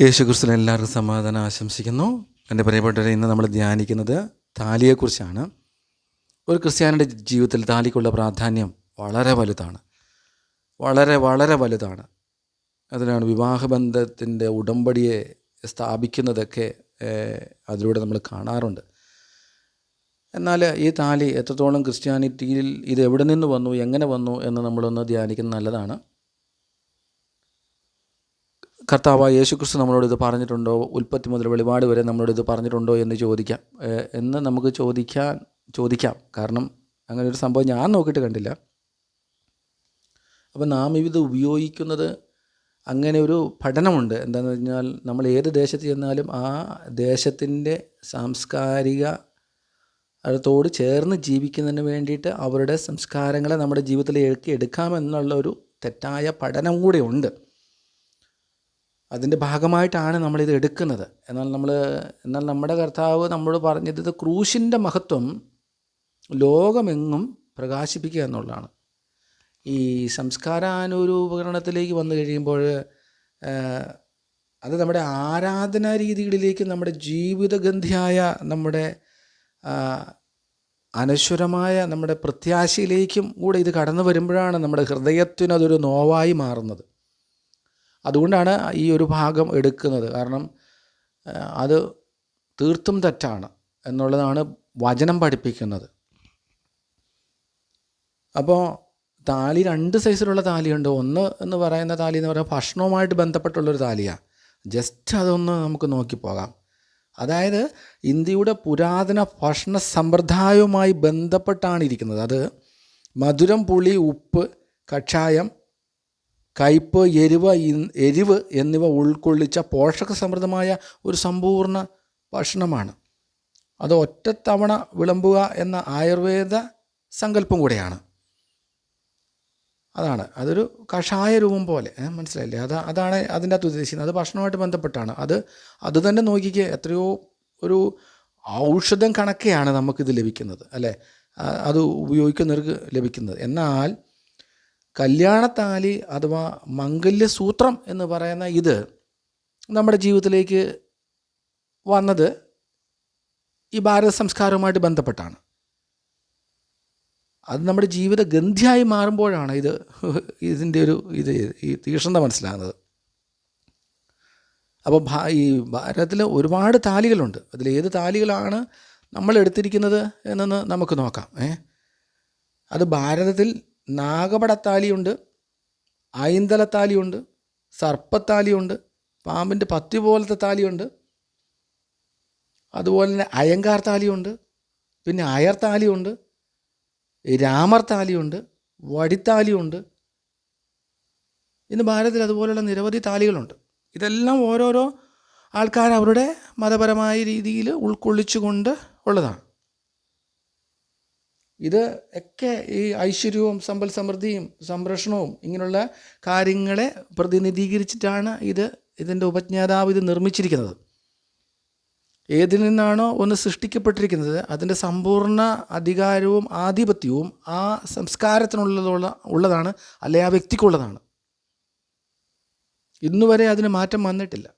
യേശുക്രിസ്തുവിൽ എല്ലാവർക്കും സമാധാനം ആശംസിക്കുന്നു. എന്റെ പ്രിയപ്പെട്ടവരെ ഇന്ന് നമ്മൾ ധ്യാനിക്കുന്നത് താലിയെക്കുറിച്ചാണ്. ഒരു ക്രിസ്ത്യാനിയുടെ ജീവിതത്തിൽ താലിക്കുള്ള പ്രാധാന്യം വളരെ വലുതാണ്. വളരെ വളരെ വലുതാണ്. അതിനാണ് വിവാഹബന്ധത്തിന്റെ ഉടമ്പടിയെ സ്ഥാപിക്കുന്നതൊക്കെ അതിലൂടെ നമ്മൾ കാണാറുണ്ട്. എന്നാൽ ഈ താലി എത്രത്തോളം ക്രിസ്ത്യാനിറ്റിയിൽ ഇത് എവിടെ നിന്ന് വന്നു എങ്ങനെ വന്നു എന്ന് നമ്മളൊന്ന് ധ്യാനിക്കുന്നത് നല്ലതാണ്. കർത്താവായ യേശുക്രിസ്തു നമ്മളോട് ഇത് പറഞ്ഞിട്ടുണ്ടോ? ഉൽപ്പത്തി മുതൽ വെളിപാട് വരെ നമ്മളോട് ഇത് പറഞ്ഞിട്ടുണ്ടോ എന്ന് ചോദിക്കാം. എന്ന് നമുക്ക് ചോദിക്കാൻ ചോദിക്കാം. കാരണം അങ്ങനെ ഒരു സംഭവം ഞാൻ നോക്കിയിട്ട് കണ്ടില്ല. അപ്പം നാം ഇത് ഉപയോഗിക്കുന്നത് അങ്ങനെ ഒരു പഠനമുണ്ട്. എന്താണെന്ന് പറഞ്ഞാൽ നമ്മൾ ഏത് ദേശത്ത് ചെന്നാലും ആ ദേശത്തിന്റെ സാംസ്കാരിക അതൊട് ചേർന്ന് ജീവിക്കുന്നതിന് വേണ്ടിയിട്ട് അവരുടെ സംസ്കാരങ്ങളെ നമ്മുടെ ജീവിതത്തിലേക്ക് എടുക്കാമെന്നുള്ള ഒരു തെറ്റായ പഠനം കൂടെ ഉണ്ട്. അതിന്റെ ഭാഗമായിട്ടാണ് നമ്മളിത് എടുക്കുന്നത്. എന്നാൽ നമ്മൾ എന്നാൽ നമ്മുടെ കർത്താവ് നമ്മോട് പറഞ്ഞത് ക്രൂശിന്റെ മഹത്വം ലോകമെങ്ങും പ്രകാശിപ്പിക്കുക എന്നുള്ളതാണ്. ഈ സംസ്കാരാനുരൂപകരണത്തിലേക്ക് വന്നു കഴിയുമ്പോൾ അത് നമ്മുടെ ആരാധനാ രീതികളിലേക്ക് നമ്മുടെ ജീവിതഗന്ധിയായ നമ്മുടെ അനശ്വരമായ നമ്മുടെ പ്രത്യാശയിലേക്കും കൂടെ ഇത് കടന്നു വരുമ്പോഴാണ് നമ്മുടെ ഹൃദയത്തിനതൊരു നോവായി മാറുന്നത്. അതുകൊണ്ടാണ് ഈ ഒരു ഭാഗം എടുക്കുന്നത്. കാരണം അത് തീർത്തും തെറ്റാണ് എന്നുള്ളതാണ് വചനം പഠിപ്പിക്കുന്നത്. അപ്പോൾ താലി രണ്ട് സൈസിലുള്ള താലിയുണ്ട്. ഒന്ന് എന്ന് പറയുന്ന താലി എന്ന് പറയുന്നത് ഭക്ഷണവുമായിട്ട് ബന്ധപ്പെട്ടുള്ളൊരു താലിയാണ് ജസ്റ്റ് അതൊന്ന് നമുക്ക് നോക്കിപ്പോകാം അതായത് ഇന്ത്യയുടെ പുരാതന ഭക്ഷണ സമ്പ്രദായവുമായി ബന്ധപ്പെട്ടാണ് ഇരിക്കുന്നത്. അത് മധുരം പുളി ഉപ്പ് കഷായം കയ്പ് എരിവ് എരിവ് എന്നിവ ഉൾക്കൊള്ളിച്ച പോഷക സമൃദ്ധമായ ഒരു സമ്പൂർണ ഭക്ഷണമാണ്. അത് ഒറ്റത്തവണ വിളമ്പുക എന്ന ആയുർവേദ സങ്കല്പം കൂടെയാണ്. അതാണ്. അതൊരു കഷായ രൂപം പോലെ. മനസ്സിലായില്ലേ? അത് അതാണ് അതിന്റെ അകത്ത് ഉദ്ദേശിക്കുന്നത്. അത് ഭക്ഷണവുമായിട്ട് ബന്ധപ്പെട്ടാണ്. അത് അത് തന്നെ നോക്കിക്കുക എത്രയോ ഒരു ഔഷധം കണക്കെയാണ് നമുക്കിത് ലഭിക്കുന്നത്. അല്ലേ? അത് ഉപയോഗിക്കുന്നവർക്ക് ലഭിക്കുന്നത്. എന്നാൽ കല്യാണത്താലി അഥവാ മംഗല്യസൂത്രം എന്ന് പറയുന്ന ഇത് നമ്മുടെ ജീവിതത്തിലേക്ക് വന്നത് ഈ ഭാരത സംസ്കാരവുമായിട്ട് ബന്ധപ്പെട്ടാണ്. അത് നമ്മുടെ ജീവിത ഗന്ധിയായി മാറുമ്പോഴാണ് ഇത് ഇതിന്റെ ഒരു ഇത് ഈ തീക്ഷ്ണത മനസ്സിലാകുന്നത്. അപ്പോൾ ഭാ ഈ ഭാരതത്തിൽ ഒരുപാട് താലികളുണ്ട്. അതിൽ ഏത് താലികളാണ് നമ്മൾ എടുത്തിരിക്കുന്നത് എന്നൊന്ന് നമുക്ക് നോക്കാം ഏ? അത് ഭാരതത്തിൽ നാഗപടത്താലിയുണ്ട് ഐന്തലത്താലിയുണ്ട് സർപ്പത്താലിയുണ്ട് പാമ്പിന്റെ പത്തി പോലത്തെ താലിയുണ്ട്. അതുപോലെ തന്നെ അയങ്കാർ താലിയുണ്ട് പിന്നെ അയർ താലിയുണ്ട് രാമർ താലിയുണ്ട് വടിത്താലിയുണ്ട്. ഇന്ന് ഭാരതത്തിൽ അതുപോലെയുള്ള നിരവധി താലികളുണ്ട്. ഇതെല്ലാം ഓരോരോ ആൾക്കാർ അവരുടെ മതപരമായ രീതിയിൽ ഉൾക്കൊള്ളിച്ചുകൊണ്ട് ഉള്ളതാണ്. ഇത് ഒക്കെ ഈ ഐശ്വര്യവും സമ്പൽ സമൃദ്ധിയും സംരക്ഷണവും ഇങ്ങനെയുള്ള കാര്യങ്ങളെ പ്രതിനിധീകരിച്ചിട്ടാണ് ഇത് ഇതിന്റെ ഉപജ്ഞാതാവ് ഇത് നിർമ്മിച്ചിരിക്കുന്നത്. ഏതിൽ നിന്നാണോ ഒന്ന് സൃഷ്ടിക്കപ്പെട്ടിരിക്കുന്നത് അതിന്റെ സമ്പൂർണ അധികാരവും ആധിപത്യവും ആ സംസ്കാരത്തിനുള്ളതുള്ള ഉള്ളതാണ് അല്ലെ ആ വ്യക്തിക്കുള്ളതാണ്. ഇന്നുവരെ അതിന് മാറ്റം വന്നിട്ടില്ല.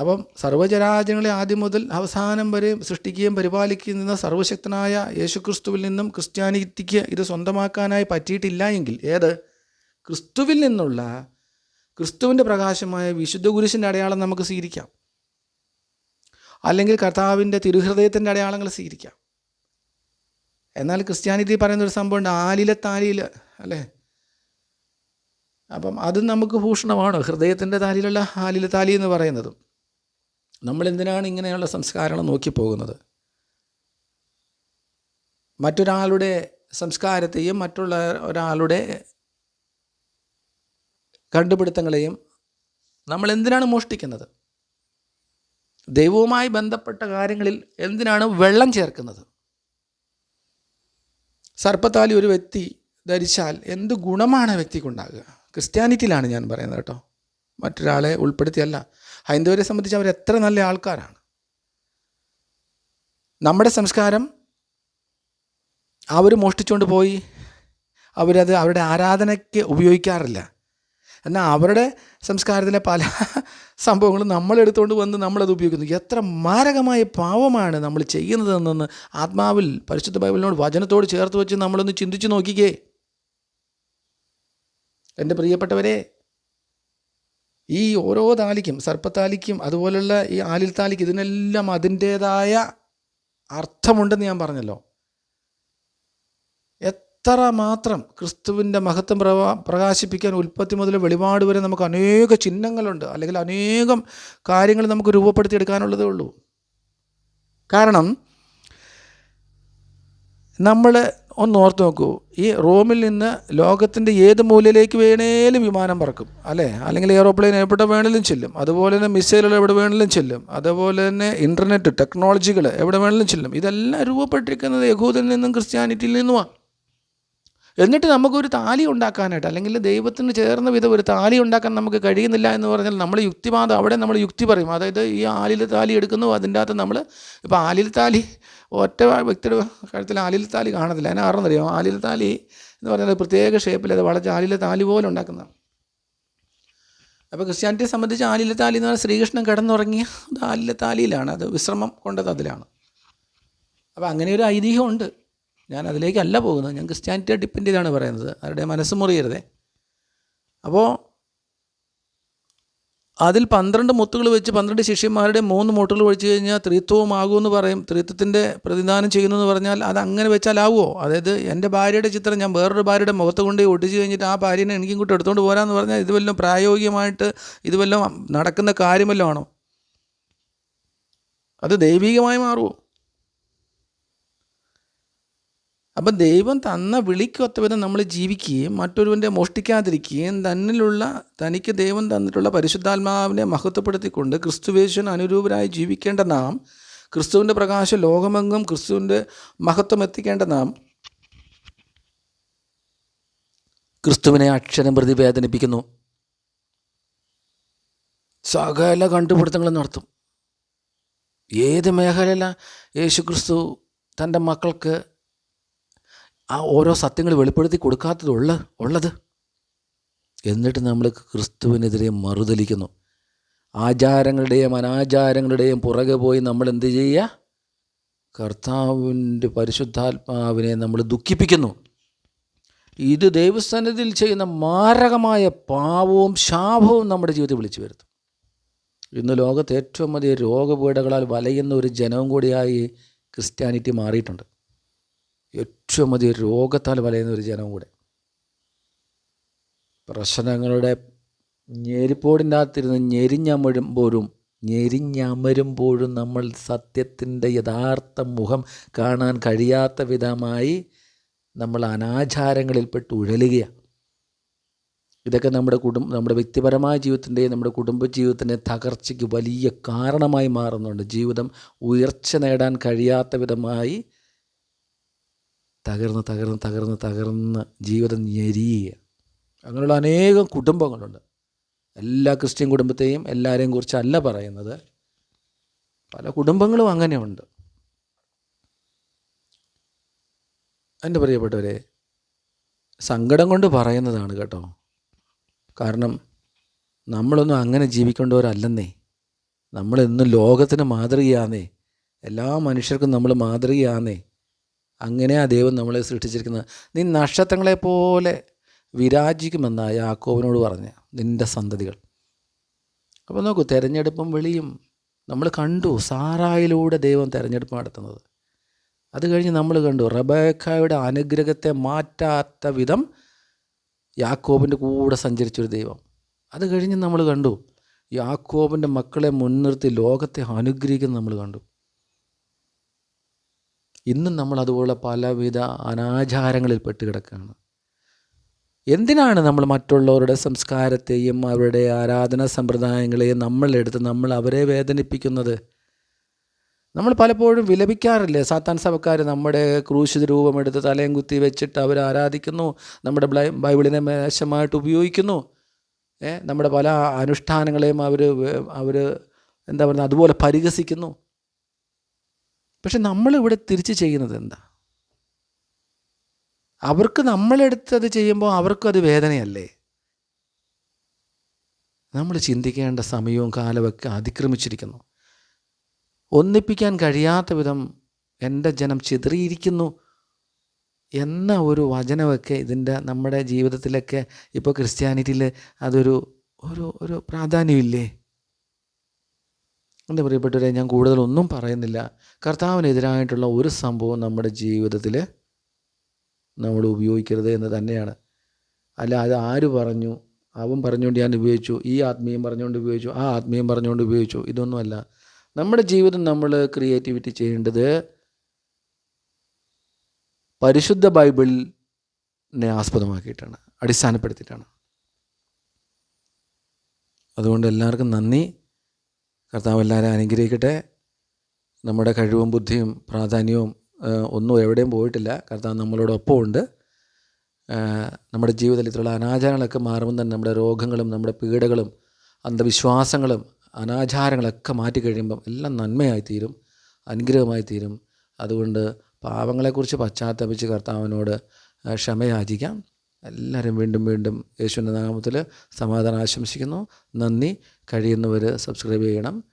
അപ്പം സർവചരാചരങ്ങളെ ആദ്യം മുതൽ അവസാനം വരെ സൃഷ്ടിക്കുകയും പരിപാലിക്കുന്ന സർവശക്തനായ യേശുക്രിസ്തുവിൽ നിന്നും ക്രിസ്ത്യാനിറ്റിക്ക് ഇത് സ്വന്തമാക്കാനായി പറ്റിയിട്ടില്ല എങ്കിൽ ഏത്? ക്രിസ്തുവിൽ നിന്നുള്ള ക്രിസ്തുവിന്റെ പ്രകാശമായ വിശുദ്ധ കുരിശിന്റെ അടയാളം നമുക്ക് സ്വീകരിക്കാം. അല്ലെങ്കിൽ കർത്താവിന്റെ തിരുഹൃദയത്തിന്റെ അടയാളങ്ങൾ സ്വീകരിക്കാം. എന്നാൽ ക്രിസ്ത്യാനിറ്റി പറയുന്ന ഒരു സംഭവമുണ്ട് ആലിലെ താലിയിൽ അല്ലേ? അപ്പം അത് നമുക്ക് ഭൂഷണമാണ് ഹൃദയത്തിന്റെ താലിയിലുള്ള ആലിലെ താലി എന്ന് പറയുന്നതും. നമ്മൾ എന്തിനാണ് ഇങ്ങനെയുള്ള സംസ്കാരങ്ങൾ നോക്കി പോകുന്നത് മറ്റൊരാളുടെ സംസ്കാരത്തെയും മറ്റുള്ള ഒരാളുടെ കണ്ടുപിടുത്തങ്ങളെയും നമ്മൾ എന്തിനാണ് മോഷ്ടിക്കുന്നത്? ദൈവവുമായി ബന്ധപ്പെട്ട കാര്യങ്ങളിൽ എന്തിനാണ് വെള്ളം ചേർക്കുന്നത്? സർപ്പത്താലി ഒരു വ്യക്തി ധരിച്ചാൽ എന്ത് ഗുണമാണ് വ്യക്തിക്കുണ്ടാകുക? ക്രിസ്ത്യാനിറ്റിയിലാണ് ഞാൻ പറയുന്നത് കേട്ടോ. മറ്റൊരാളെ ഉൾപ്പെടുത്തിയല്ല. ഹൈന്ദവരെ സംബന്ധിച്ച് അവർ എത്ര നല്ല ആൾക്കാരാണ്. നമ്മുടെ സംസ്കാരം അവർ മോഷ്ടിച്ചുകൊണ്ട് പോയി. അവരത് അവരുടെ ആരാധനയ്ക്ക് ഉപയോഗിക്കാറില്ല. എന്നാൽ അവരുടെ സംസ്കാരത്തിലെ പല സംഭവങ്ങളും നമ്മളെടുത്തുകൊണ്ട് വന്ന് നമ്മളത് ഉപയോഗിക്കുന്നു. എത്ര മാരകമായ പാവമാണ് നമ്മൾ ചെയ്യുന്നതെന്നൊന്ന് ആത്മാവിൽ പരിശുദ്ധ ബൈബിളിനോട് വചനത്തോട് ചേർത്ത് വെച്ച് നമ്മളൊന്ന് ചിന്തിച്ച് നോക്കിക്കേ. എന്റെ പ്രിയപ്പെട്ടവരെ ഈ ഓരോ താലിക്കും സർപ്പത്താലിക്കും അതുപോലുള്ള ഈ ആലിൽ താലിക്ക് ഇതിനെല്ലാം അതിന്റേതായ അർത്ഥമുണ്ടെന്ന് ഞാൻ പറഞ്ഞല്ലോ. എത്ര മാത്രം ക്രിസ്തുവിന്റെ മഹത്വം പ്രകാശിപ്പിക്കാൻ ഉൽപ്പത്തി മുതൽ വെളിപാട് വരെ നമുക്ക് അനേക ചിഹ്നങ്ങളുണ്ട്. അല്ലെങ്കിൽ അനേകം കാര്യങ്ങൾ നമുക്ക് രൂപപ്പെടുത്തി എടുക്കാനുള്ളതേ ഉള്ളൂ. കാരണം നമ്മൾ ഒന്ന് ഓർത്ത് നോക്കൂ. ഈ റോമിൽ നിന്ന് ലോകത്തിന്റെ ഏത് മൂലയിലേക്ക് വേണേലും വിമാനം പറക്കും. അല്ലേ? അല്ലെങ്കിൽ എയറോപ്ലെയിൻ എവിടെ വേണേലും ചെല്ലും. അതുപോലെ തന്നെ മിസൈലുകൾ എവിടെ വേണേലും ചെല്ലും. അതുപോലെ തന്നെ ഇന്റർനെറ്റ് ടെക്നോളജികൾ എവിടെ വേണേലും ചെല്ലും. ഇതെല്ലാം രൂപപ്പെട്ടിരിക്കുന്നത് യഹൂദിൽ നിന്നും ക്രിസ്ത്യാനിറ്റിയിൽ നിന്നുമാണ്. എന്നിട്ട് നമുക്കൊരു താലി ഉണ്ടാക്കാനായിട്ട് അല്ലെങ്കിൽ ദൈവത്തിന് ചേർന്ന വിധം ഒരു താലി ഉണ്ടാക്കാൻ നമുക്ക് കഴിയുന്നില്ല എന്ന് പറഞ്ഞാൽ നമ്മൾ യുക്തിവാദം അവിടെ നമ്മൾ യുക്തി പറയും. അതായത് ഈ ആലിൽ താലി എടുക്കുന്നു അതിന്റെ അകത്ത് നമ്മൾ ഇപ്പോൾ ആലിൽ താലി ഒറ്റ വ്യക്തിയുടെ കഴുത്തിൽ ആലിൽ താലി കാണത്തില്ല. അതിനെ അറിയാം ആലിൽ താലി എന്ന് പറഞ്ഞാൽ പ്രത്യേക ഷേപ്പിൽ അത് വളച്ച് ആലിലെ താലി പോലെ ഉണ്ടാക്കുന്നതാണ്. അപ്പോൾ ക്രിസ്ത്യാനിറ്റിയെ സംബന്ധിച്ച് ആലിലെ താലി എന്ന് പറഞ്ഞാൽ ശ്രീകൃഷ്ണൻ കിടന്നുറങ്ങിയ ആലിലെ താലിയിലാണ്. അത് വിശ്രമം കൊണ്ടത് അതിലാണ്. അപ്പോൾ അങ്ങനെ ഒരു ഐതിഹ്യമുണ്ട്. ഞാൻ അതിലേക്കല്ല പോകുന്നത്. ഞാൻ ക്രിസ്ത്യാനിറ്റിയെ ഡിപ്പെൻഡ് ചെയ്താണ് പറയുന്നത്. അവരുടെ മനസ്സ് മുറിയരുതേ. അപ്പോൾ അതിൽ പന്ത്രണ്ട് മുത്തുകൾ വെച്ച് പന്ത്രണ്ട് ശിഷ്യന്മാരുടെ മൂന്ന് മുട്ടുകൾ ഒഴിച്ചു കഴിഞ്ഞാൽ ത്രിത്വമാകുമെന്ന് പറയും. ത്രിത്വത്തിന്റെ പ്രതിദാനം ചെയ്യുന്നു എന്ന് പറഞ്ഞാൽ അത് അങ്ങനെ വെച്ചാലാവുമോ അതായത് എന്റെ ഭാര്യയുടെ ചിത്രം ഞാൻ വേറൊരു ഭാര്യയുടെ മുഖത്ത് കൊണ്ട് ഒട്ടിച്ച് കഴിഞ്ഞിട്ട് ആ ഭാര്യനെ എനിക്കും കൂട്ടി എടുത്തുകൊണ്ട് പോരാന്ന് പറഞ്ഞാൽ ഇത് വല്ലതും പ്രായോഗികമായിട്ട് ഇത് വല്ലതും നടക്കുന്ന കാര്യമല്ലോ ആണോ? അത് ദൈവികമായി മാറുമോ അപ്പം ദൈവം തന്ന വിളിക്കൊത്ത വിധം നമ്മൾ ജീവിക്കുകയും മറ്റൊരുവന്റെ മോഷ്ടിക്കാതിരിക്കുകയും തന്നിലുള്ള തനിക്ക് ദൈവം തന്നിട്ടുള്ള പരിശുദ്ധാത്മാവിനെ മഹത്വപ്പെടുത്തിക്കൊണ്ട് ക്രിസ്തുവേശൻ അനുരൂപരായി ജീവിക്കേണ്ട നാം ക്രിസ്തുവിന്റെ പ്രകാശം ലോകമെങ്ങും ക്രിസ്തുവിന്റെ മഹത്വം എത്തിക്കേണ്ട നാം ക്രിസ്തുവിനെ അക്ഷരം പ്രതി വേദനിപ്പിക്കുന്നു. സകല കണ്ടുപിടുത്തങ്ങളും നടത്തും. ഏത് മേഖലയിലാണ് യേശു ക്രിസ്തു തന്റെ മക്കൾക്ക് ആ ഓരോ സത്യങ്ങൾ വെളിപ്പെടുത്തി കൊടുക്കാത്തതുള്ള ഉള്ളത്. എന്നിട്ട് നമ്മൾ ക്രിസ്തുവിനെതിരെ മറുതലിക്കുന്നു. ആചാരങ്ങളുടെയും അനാചാരങ്ങളുടെയും പുറകെ പോയി നമ്മൾ എന്ത് ചെയ്യുക? കർത്താവിന്റെ പരിശുദ്ധാത്മാവിനെ നമ്മൾ ദുഃഖിപ്പിക്കുന്നു. ഇത് ദൈവസ്ഥാനത്തിൽ ചെയ്യുന്ന മാരകമായ പാവവും ശാപവും നമ്മുടെ ജീവിതത്തിൽ വിളിച്ചു വരുത്തും. ഇന്ന് ലോകത്ത് ഏറ്റവും അധികം രോഗപീഠകളാൽ വലയുന്ന ഒരു ജനവും കൂടിയായി ക്രിസ്ത്യാനിറ്റി മാറിയിട്ടുണ്ട്. ഏറ്റവും അധികം രോഗത്താൽ വലയുന്ന ഒരു ജനവും കൂടെ. പ്രശ്നങ്ങളുടെ ഞെരിപ്പോടിന്റെ അകത്തിരുന്ന് ഞെരിഞ്ഞമഴുമ്പോഴും ഞെരിഞ്ഞമരുമ്പോഴും നമ്മൾ സത്യത്തിന്റെ യഥാർത്ഥ മുഖം കാണാൻ കഴിയാത്ത വിധമായി നമ്മൾ അനാചാരങ്ങളിൽ അനാചാരങ്ങളിൽപ്പെട്ട് ഉഴലുകയാണ്. ഇതൊക്കെ നമ്മുടെ കുടുംബ നമ്മുടെ വ്യക്തിപരമായ ജീവിതത്തിന്റെയും നമ്മുടെ കുടുംബ ജീവിതത്തിന്റെ തകർച്ചയ്ക്ക് വലിയ കാരണമായി മാറുന്നുണ്ട്. ജീവിതം ഉയർച്ച നേടാൻ കഴിയാത്ത വിധമായി തകർന്ന് തകർന്ന് തകർന്ന് തകർന്ന് ജീവിതം ഞെരിയുക. അങ്ങനെയുള്ള അനേകം കുടുംബങ്ങളുണ്ട്. എല്ലാ ക്രിസ്ത്യൻ കുടുംബത്തെയും എല്ലാവരെയും കുറിച്ചല്ല പറയുന്നത്. പല കുടുംബങ്ങളും അങ്ങനെയുണ്ട്. എന്റെ പ്രിയപ്പെട്ടവരെ സങ്കടം കൊണ്ട് പറയുന്നതാണ് കേട്ടോ. കാരണം നമ്മളൊന്നും അങ്ങനെ ജീവിക്കേണ്ടവരല്ലെന്നേ. നമ്മളെന്നും ലോകത്തിന് മാതൃകയാന്നേ. എല്ലാ മനുഷ്യർക്കും നമ്മൾ മാതൃകയാന്നേ. അങ്ങനെയാ ദൈവം നമ്മളെ സൃഷ്ടിച്ചിരിക്കുന്നത്. നീ നക്ഷത്രങ്ങളെപ്പോലെ വിരാജിക്കുമെന്ന യാക്കോവിനോട് പറഞ്ഞ നിന്റെ സന്തതികൾ. അപ്പോൾ നോക്കൂ തിരഞ്ഞെടുപ്പും വിളിയും നമ്മൾ കണ്ടു സാറായിലൂടെ ദൈവം തിരഞ്ഞെടുപ്പ് നടത്തുന്നത്. അത് കഴിഞ്ഞ് നമ്മൾ കണ്ടു റബേഖയുടെ അനുഗ്രഹത്തെ മാറ്റാത്ത വിധം യാക്കോബിന്റെ കൂടെ സഞ്ചരിച്ചൊരു ദൈവം. അത് കഴിഞ്ഞ് നമ്മൾ കണ്ടു യാക്കോബിന്റെ മക്കളെ മുൻനിർത്തി ലോകത്തെ അനുഗ്രഹിക്കുന്നത് നമ്മൾ കണ്ടു. ഇന്നും നമ്മൾ അതുപോലെ പലവിധ അനാചാരങ്ങളിൽ പെട്ട് കിടക്കുകയാണ്. എന്തിനാണ് നമ്മൾ മറ്റുള്ളവരുടെ സംസ്കാരത്തെയും അവരുടെ ആരാധനാ സമ്പ്രദായങ്ങളെയും നമ്മളെടുത്ത് നമ്മൾ അവരെ വേദനിപ്പിക്കുന്നത്? നമ്മൾ പലപ്പോഴും വിലപിക്കാറില്ലേ? സാത്താൻ സഭക്കാർ നമ്മുടെ ക്രൂശിത രൂപമെടുത്ത് തലയും കുത്തി വെച്ചിട്ട് അവർ ആരാധിക്കുന്നു നമ്മുടെ ബൈബിളിനെ മേശമായിട്ട് ഉപയോഗിക്കുന്നു. നമ്മുടെ പല അനുഷ്ഠാനങ്ങളെയും അവർ അവർ എന്താ പറയുക അതുപോലെ പരിഹസിക്കുന്നു. പക്ഷെ നമ്മളിവിടെ തിരിച്ച് ചെയ്യുന്നത് എന്താ? അവർക്ക് നമ്മളെടുത്തത് ചെയ്യുമ്പോൾ അവർക്കും അത് വേദനയല്ലേ? നമ്മൾ ചിന്തിക്കേണ്ട സമയവും കാലമൊക്കെ അതിക്രമിച്ചിരിക്കുന്നു. ഒന്നിപ്പിക്കാൻ കഴിയാത്ത വിധം എന്റെ ജനം ചിതറിയിരിക്കുന്നു എന്ന ഒരു വചനമൊക്കെ ഇതിന്റെ നമ്മുടെ ജീവിതത്തിലൊക്കെ ഇപ്പോൾ ക്രിസ്ത്യാനിറ്റിയിൽ അതൊരു ഒരു ഒരു പ്രാധാന്യമില്ലേ? എന്റെ പ്രിയപ്പെട്ടവരെ ഞാൻ കൂടുതലൊന്നും പറയുന്നില്ല. കർത്താവിനെതിരായിട്ടുള്ള ഒരു സംഭവം നമ്മുടെ ജീവിതത്തിൽ നമ്മൾ ഉപയോഗിക്കരുത് എന്ന് തന്നെയാണ്. അല്ല അത് ആര് പറഞ്ഞു? അവൻ പറഞ്ഞുകൊണ്ട് ഞാൻ ഉപയോഗിച്ചു. ഈ ആത്മീയം പറഞ്ഞുകൊണ്ട് ഉപയോഗിച്ചു. ആ ആത്മീയം പറഞ്ഞുകൊണ്ട് ഉപയോഗിച്ചു. ഇതൊന്നുമല്ല. നമ്മുടെ ജീവിതം നമ്മൾ ക്രിയേറ്റിവിറ്റി ചെയ്യേണ്ടത് പരിശുദ്ധ ബൈബിളിനെ ആസ്പദമാക്കിയിട്ടാണ് അടിസ്ഥാനപ്പെടുത്തിയിട്ടാണ്. അതുകൊണ്ട് എല്ലാവർക്കും നന്ദി. കർത്താവ് എല്ലാവരും അനുഗ്രഹിക്കട്ടെ. നമ്മുടെ കഴിവും ബുദ്ധിയും പ്രാധാന്യവും ഒന്നും എവിടെയും പോയിട്ടില്ല. കർത്താവ് നമ്മളോടൊപ്പം ഉണ്ട് നമ്മുടെ ജീവിതത്തിൽ ഇത്രയുള്ള അനാചാരങ്ങളൊക്കെ മാറുമ്പോൾ തന്നെ നമ്മുടെ രോഗങ്ങളും നമ്മുടെ പീഡകളും അന്ധവിശ്വാസങ്ങളും അനാചാരങ്ങളൊക്കെ മാറ്റി കഴിയുമ്പം എല്ലാം നന്മയായി തീരും അനുഗ്രഹമായി തീരും. അതുകൊണ്ട് പാവങ്ങളെക്കുറിച്ച് പശ്ചാത്തപിച്ച് കർത്താവിനോട് ക്ഷമയാചിക്കാം. എല്ലാവരും വീണ്ടും വീണ്ടും യേശുവിന്റെ നാമത്തിൽ സമാധാനം ആശംസിക്കുന്നു. നന്ദി. കഴിയുന്നവർ സബ്സ്ക്രൈബ് ചെയ്യണം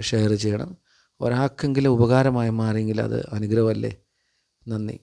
ഷെയർ ചെയ്യണം. ഒരാൾക്കെങ്കിലും ഉപകാരമായി മാറിയെങ്കിൽ അത് അനുഗ്രഹമല്ലേ? നന്ദി.